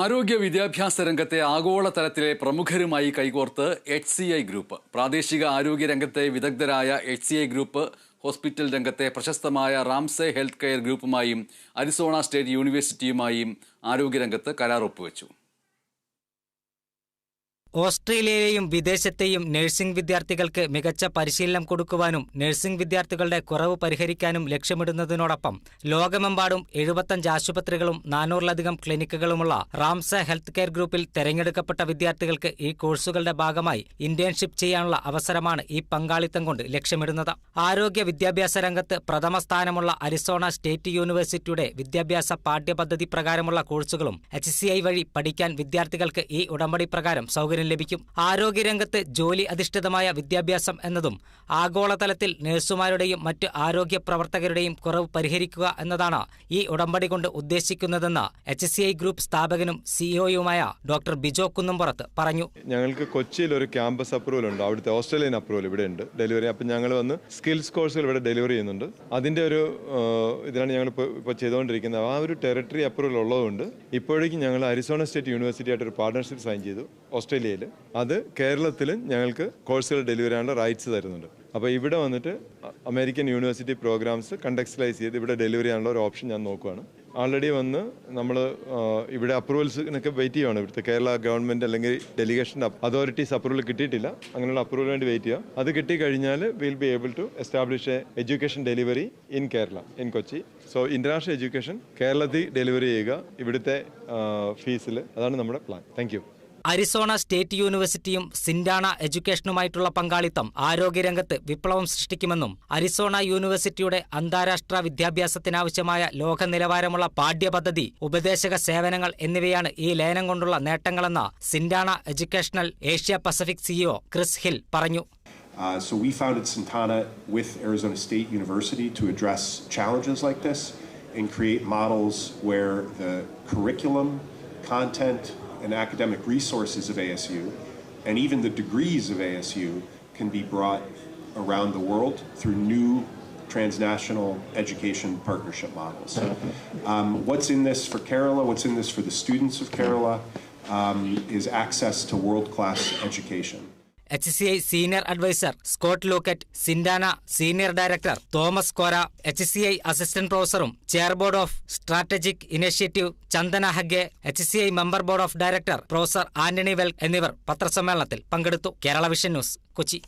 ആരോഗ്യ വിദ്യാഭ്യാസ രംഗത്തെ ആഗോളതലത്തിലെ പ്രമുഖരുമായി കൈകോർത്ത് എച്ച് സി ഐ ഗ്രൂപ്പ്. പ്രാദേശിക ആരോഗ്യ രംഗത്തെ വിദഗ്ധരായ H C I group hospital രംഗത്തെ പ്രശസ്തമായ റാംസെ ഹെൽത്ത് കെയർ ഗ്രൂപ്പുമായും അരിസോണ സ്റ്റേറ്റ് യൂണിവേഴ്സിറ്റിയുമായും ആരോഗ്യരംഗത്ത് കരാർ ഒപ്പുവെച്ചു. ഓസ്ട്രേലിയയിലെയും വിദേശത്തെയും നഴ്സിംഗ് വിദ്യാർത്ഥികൾക്ക് മികച്ച പരിശീലനം കൊടുക്കുവാനും നഴ്സിംഗ് വിദ്യാർത്ഥികളുടെ കുറവ് പരിഹരിക്കാനും ലക്ഷ്യമിടുന്നതിനോടൊപ്പം ലോകമെമ്പാടും എഴുപത്തഞ്ച് ആശുപത്രികളും നാനൂറിലധികം ക്ലിനിക്കുകളുമുള്ള റാംസ ഹെൽത്ത് കെയർ ഗ്രൂപ്പിൽ തെരഞ്ഞെടുക്കപ്പെട്ട വിദ്യാർത്ഥികൾക്ക് ഈ കോഴ്സുകളുടെ ഭാഗമായി ഇന്റേൺഷിപ്പ് ചെയ്യാനുള്ള അവസരമാണ് ഈ പങ്കാളിത്തം കൊണ്ട് ലക്ഷ്യമിടുന്നത്. ആരോഗ്യ വിദ്യാഭ്യാസ രംഗത്ത് പ്രഥമ സ്ഥാനമുള്ള അരിസോണ സ്റ്റേറ്റ് യൂണിവേഴ്സിറ്റിയുടെ വിദ്യാഭ്യാസ പാഠ്യപദ്ധതി പ്രകാരമുള്ള കോഴ്സുകളും എച്ച് വഴി പഠിക്കാൻ വിദ്യാർത്ഥികൾക്ക് ഈ ഉടമ്പടി പ്രകാരം സൗകര്യം ലഭിക്കും. ആരോഗ്യരംഗത്ത് ജോലി അധിഷ്ഠിതമായ വിദ്യാഭ്യാസം എന്നതും ആഗോളതലത്തിൽ നഴ്സുമാരുടെയും മറ്റ് ആരോഗ്യ പ്രവർത്തകരുടെയും കുറവ് പരിഹരിക്കുക എന്നതാണ് ഈ ഉടമ്പടി കൊണ്ട് ഉദ്ദേശിക്കുന്നതെന്ന് എച്ച് സി ഐ ഗ്രൂപ്പ് സ്ഥാപകനും സിഇഒയുമായ ഡോക്ടർ ബിജോ കുന്നുംപുറത്ത് പറഞ്ഞു. ഞങ്ങൾക്ക് കൊച്ചിയിൽ ഒരു ക്യാമ്പസ് അപ്രൂവൽ ഉണ്ട്. അവിടുത്തെ ഓസ്ട്രേലിയൻ അപ്രൂവൽ ഇവിടെ ഉണ്ട്. ഡെലിവറി. അപ്പം ഞങ്ങൾ വന്ന് സ്കിൽസ് കോഴ്സുകൾ ഇവിടെ ഡെലിവറി ചെയ്യുന്നുണ്ട്. അതിന്റെ ഒരു ഇതിനാണ് ഞങ്ങൾ ഇപ്പോൾ ചെയ്തുകൊണ്ടിരിക്കുന്നത്. ആ ഒരു ടെറിട്ടറി അപ്രൂവൽ ഉള്ളതുകൊണ്ട് ഇപ്പോഴേക്കും ഞങ്ങൾ അരിസോണ സ്റ്റേറ്റ് യൂണിവേഴ്സിറ്റി ആയിട്ട് ഒരു പാർട്ണർഷിപ്പ് സൈൻ ചെയ്തു. ഓസ്ട്രേലിയയിൽ അത് കേരളത്തിലും ഞങ്ങൾക്ക് കോഴ്സുകൾ ഡെലിവറി ചെയ്യാനുള്ള റൈറ്റ്സ് തരുന്നുണ്ട്. അപ്പോൾ ഇവിടെ വന്നിട്ട് അമേരിക്കൻ യൂണിവേഴ്സിറ്റി പ്രോഗ്രാംസ് കണ്ടക്സ്റ്റലൈസ് ചെയ്ത് ഇവിടെ ഡെലിവറി ചെയ്യാനുള്ള ഒരു ഓപ്ഷൻ ഞാൻ നോക്കുവാണ്. ആൾറെഡി വന്ന് നമ്മൾ ഇവിടെ അപ്രൂവൽസിനൊക്കെ വെയിറ്റ് ചെയ്യുകയാണ് ഇവിടുത്തെ കേരള ഗവൺമെന്റ് അല്ലെങ്കിൽ ഡെലിഗേഷന്റെ അതോറിറ്റീസ് അപ്രൂവൽ കിട്ടിയിട്ടില്ല. അങ്ങനെയുള്ള അപ്രൂവൽ വേണ്ടി വെയിറ്റ് ചെയ്യുക. അത് കിട്ടിക്കഴിഞ്ഞാൽ will be able to establish a education delivery in Kerala in Kochi so international education കേരളത്തിൽ ഡെലിവറി ചെയ്യുക. ഇവിടുത്തെ ഫീസിൽ അതാണ് നമ്മുടെ പ്ലാൻ താങ്ക് അരിസോണ സ്റ്റേറ്റ് യൂണിവേഴ്സിറ്റിയും സിൻഡാണ എഡ്യൂക്കേഷനുമായിട്ടുള്ള പങ്കാളിത്തം ആരോഗ്യരംഗത്ത് വിപ്ലവം സൃഷ്ടിക്കുമെന്നും അരിസോണ യൂണിവേഴ്സിറ്റിയുടെ അന്താരാഷ്ട്ര വിദ്യാഭ്യാസത്തിനാവശ്യമായ ലോക നിലവാരമുള്ള പാഠ്യപദ്ധതി ഉപദേശക സേവനങ്ങൾ എന്നിവയാണ് ഈ ലയനം കൊണ്ടുള്ള നേട്ടങ്ങളെന്ന് സിൻഡാണ educational Asia Pacific CEO Chris Hill പറഞ്ഞു. Uh, so we founded Santana with Arizona State University to address challenges like this and create models where the curriculum, content, and academic resources of ASU, and even the degrees of ASU, can be brought around the world through new transnational education partnership models. Um, what's in this for Kerala, what's in this for the students of Kerala, um, is access to world-class education. H C I senior adviser Scott Lockett സിൻഡാന senior director Thomas Kora H C I assistant പ്രൊഫസറും chair board of strategic initiative Chandana Hegde H C I member board of director professor Anthony Well എന്നിവർ പത്രസമ്മേളനത്തിൽ പങ്കെടുത്തു. Kerala vision news Kochi.